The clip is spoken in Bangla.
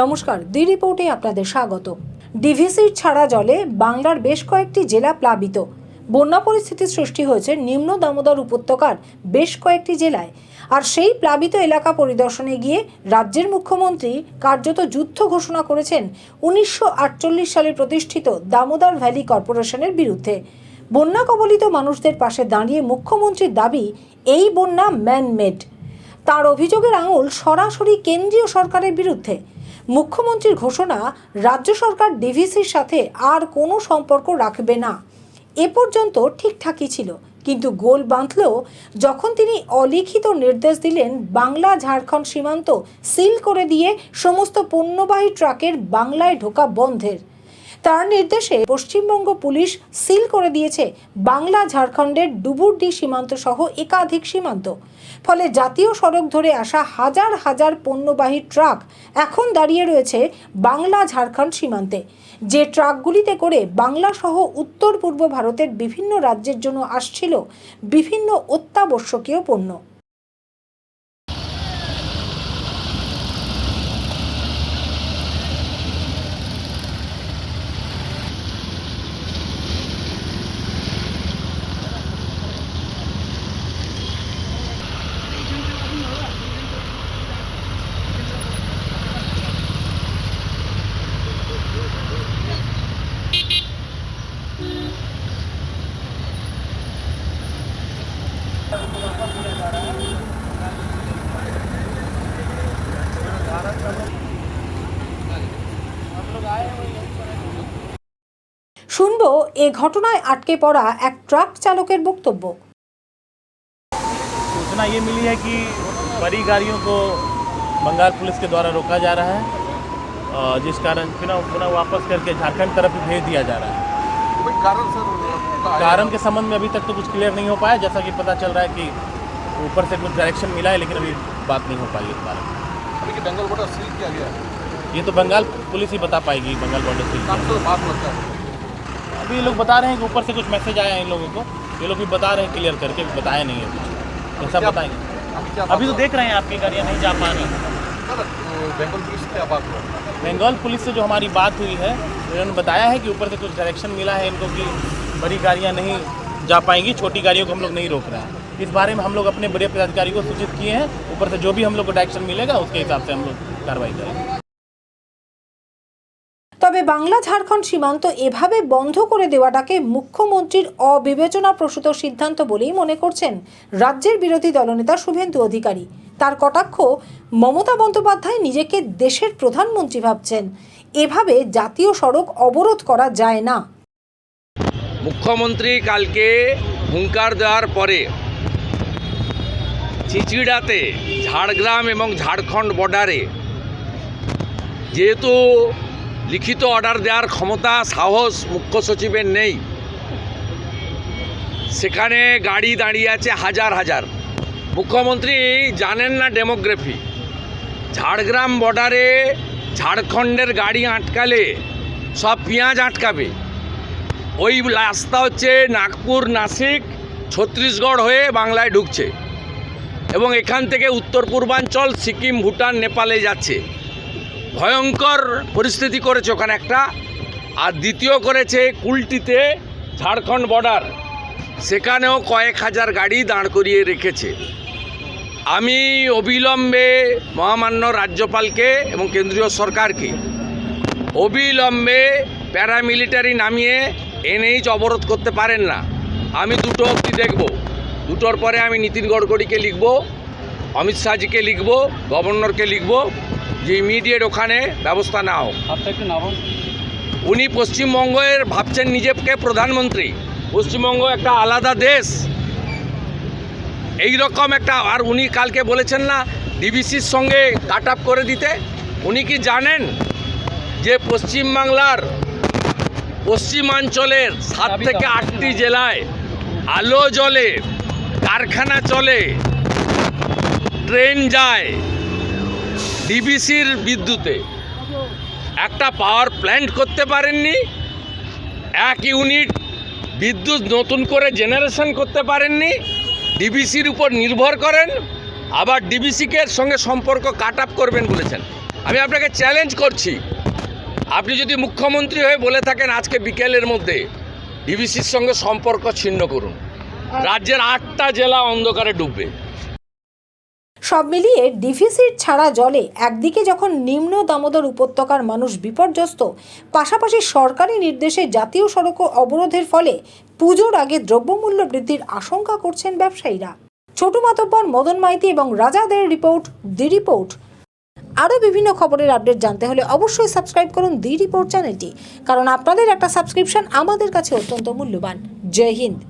নমস্কার দি রিপোর্টে আপনাদের স্বাগত। ডিভিসির ছাড়া জলে বাংলার বেশ কয়েকটি জেলা প্লাবিত। বন্যা পরিস্থিতির সৃষ্টি হয়েছে নিম্ন দামোদর উপত্যকার বেশ কয়েকটি জেলায়। আর সেই প্লাবিত এলাকা পরিদর্শনে গিয়ে রাজ্যের মুখ্যমন্ত্রী কার্যত যুদ্ধ ঘোষণা করেছেন উনিশশো আটচল্লিশ সালে প্রতিষ্ঠিত দামোদর ভ্যালি কর্পোরেশনের বিরুদ্ধে। বন্যা কবলিত মানুষদের পাশে দাঁড়িয়ে মুখ্যমন্ত্রীর দাবি, এই বন্যা ম্যানমেড তার অভিযোগের আঙুল সরাসরি কেন্দ্রীয় সরকারের বিরুদ্ধে। মুখ্যমন্ত্রীর ঘোষণা, রাজ্য সরকার ডিভিসির সাথে আর কোনো সম্পর্ক রাখবে না। এ পর্যন্ত ঠিকঠাকই ছিল, কিন্তু গোল বাঁধলেও যখন তিনি অলিখিত নির্দেশ দিলেন, বাংলা ঝাড়খণ্ড সীমান্ত সিল করে দিয়ে সমস্ত পণ্যবাহী ট্রাকের বাংলায় ঢোকা বন্ধের। তার নির্দেশে পশ্চিমবঙ্গ পুলিশ সিল করে দিয়েছে বাংলা, ঝাড়খণ্ডের ডুবুরডি সীমান্ত সহ একাধিক সীমান্ত। ফলে জাতীয় সড়ক ধরে আসা হাজার হাজার পণ্যবাহী ট্রাক এখন দাঁড়িয়ে রয়েছে বাংলা, ঝাড়খণ্ড সীমান্তে। যে ট্রাকগুলিতে করে বাংলা সহ উত্তর পূর্ব ভারতের বিভিন্ন রাজ্যের জন্য আসছিল বিভিন্ন অত্যাবশ্যকীয় পণ্য। শুনবো এ ঘটনায় আটকে পড়া এক ট্রাক চালকের বক্তব্য सूचना ये मिली है कि बड़ी गाड़ियों को बंगाल पुलिस के द्वारा रोका जा रहा है और जिस कारण पुनः पुनः वापस करके झारखंड तरफ ही भेज दिया जा रहा है कोई कारण सर आपका आया? कारण के संबंध में अभी तक तो कुछ क्लियर नहीं हो पाया जैसा कि पता चल रहा है कि ऊपर से कुछ डायरेक्शन मिला है लेकिन अभी बात नहीं हो पाई इस बारे में अभी कि बेंगल बॉर्डर सील किया गया है ये तो बंगाल पुलिस ही बता पाएगी बंगाल बॉर्डर से कब से बात लगता है अभी ये लोग बता रहे हैं कि ऊपर से कुछ मैसेज आया है इन लोगों को। ये लोग भी बता रहे हैं क्लियर करके बताया नहीं है कुछ। ऐसा क्या- बताएँगे। अभी तो देख रहे हैं आपकी गाड़ियाँ नहीं जा पा रही बेंगल पुलिस से बात बंगाल पुलिस से जो हमारी बात हुई है उन्होंने बताया है कि ऊपर से कुछ डायरेक्शन मिला है इनको कि बड़ी गाड़ियाँ नहीं जा पाएँगी छोटी गाड़ियों को हम लोग नहीं रोक रहे हैं। इस बारे में हम लोग अपने बड़े पदाधिकारी को सूचित किए हैं। ऊपर से जो भी हम लोग को डायरेक्शन मिलेगा उसके हिसाब से हम लोग कार्रवाई करेंगे। তবে বাংলা ঝাড়খণ্ড সীমান্ত এভাবে বন্ধ করে দেওয়াটাকে মুখ্যমন্ত্রীর অবিবেচনাপ্রসূত সিদ্ধান্ত বলেই মনে করছেন রাজ্যের বিরোধী দলনেতা শুভেন্দু অধিকারী। তার কটাক্ষ, মমতা বন্দ্যোপাধ্যায় নিজেকে দেশের প্রধানমন্ত্রী ভাবছেন। এভাবে জাতীয় সড়ক অবরোধ করা যায় না। মুখ্যমন্ত্রী কালকে হুঙ্কার দেওয়ার পরে চিচিড়াতে ঝাড়গ্রাম এবং ঝাড়খণ্ড বর্ডারে যেহেতু লিখিত অর্ডার দেওয়ার ক্ষমতা, সাহস মুখ্য সচিবের নেই। সেখানে গাড়ি দাঁড়িয়ে আছে হাজার হাজার। মুখ্যমন্ত্রী জানেন না ডেমোগ্রাফি। ঝাড়গ্রাম বর্ডারে ঝাড়খণ্ডের গাড়ি আটকালে সব পেঁয়াজ আটকাবে। ওই রাস্তা হচ্ছে নাগপুর, নাসিক, ছত্তিশগড় হয়ে বাংলায় ঢুকছে। এবং এখান থেকে উত্তর পূর্বাঞ্চল সিকিম, ভুটান, নেপালে যাচ্ছে। ভয়ঙ্কর পরিস্থিতি করেছে ওখানে একটা। আর দ্বিতীয় করেছে কুলটিতে ঝাড়খণ্ড বর্ডার। সেখানেও কয়েক হাজার গাড়ি দাঁড় করিয়ে রেখেছে। আমি অবিলম্বে মহামান্য রাজ্যপালকে এবং কেন্দ্রীয় সরকারকে অবিলম্বে প্যারামিলিটারি নামিয়ে এনএইচ অবরোধ করতে পারেন না। আমি দুটো অবধি দেখব। দুটোর পরে আমি নীতিন গডকরিকে লিখব, অমিত শাহজিকে লিখব, গভর্নরকে লিখব যে ইমিডিয়েট ওখানে ব্যবস্থা নাও। উনি পশ্চিমবঙ্গের ভাবছেন নিজেকে প্রধানমন্ত্রী। পশ্চিমবঙ্গ একটা আলাদা দেশ। এই রকম একটা আর উনি কালকে বলেছেন না ডিবিসির সঙ্গে কাট আপ করে দিতে। উনি কি জানেন যে পশ্চিমবাংলার পশ্চিমাঞ্চলের সাত থেকে আটটি জেলায় আলো জ্বলে কারখানা চলে ট্রেন যায়। ডিবিসির বিদ্যুতে একটা পাওয়ার প্ল্যান্ট করতে পারেননি, এক ইউনিট বিদ্যুৎ নতুন করে জেনারেশন করতে পারেননি, ডিবিসির উপর নির্ভর করেন, আবার ডিবিসিকে সঙ্গে সম্পর্ক কাট আপ করবেন বলেছেন। আমি আপনাকে চ্যালেঞ্জ করছি, আপনি যদি মুখ্যমন্ত্রী হয়ে বলে থাকেন আজকে বিকেলের মধ্যে ডিবিসির সঙ্গে সম্পর্ক ছিন্ন করুন, রাজ্যের আটটা জেলা অন্ধকারে ডুববে। সব মিলিয়ে ডিভিসির ছাড়া জলে একদিকে যখন নিম্ন দামোদর উপত্যকার মানুষ বিপর্যস্ত, পাশাপাশি সরকারি নির্দেশে জাতীয় সড়ক অবরোধের ফলে পুজোর আগে দ্রব্যমূল্য বৃদ্ধির আশঙ্কা করছেন ব্যবসায়ীরা। ছোট মাতব্বর, মদন মাইতি এবং রাজাদের রিপোর্ট, দি রিপোর্ট। আরও বিভিন্ন খবরের আপডেট জানতে হলে অবশ্যই সাবস্ক্রাইব করুন দি রিপোর্ট চ্যানেলটি, কারণ আপনাদের একটা সাবস্ক্রিপশন আমাদের কাছে অত্যন্ত মূল্যবান। জয় হিন্দ।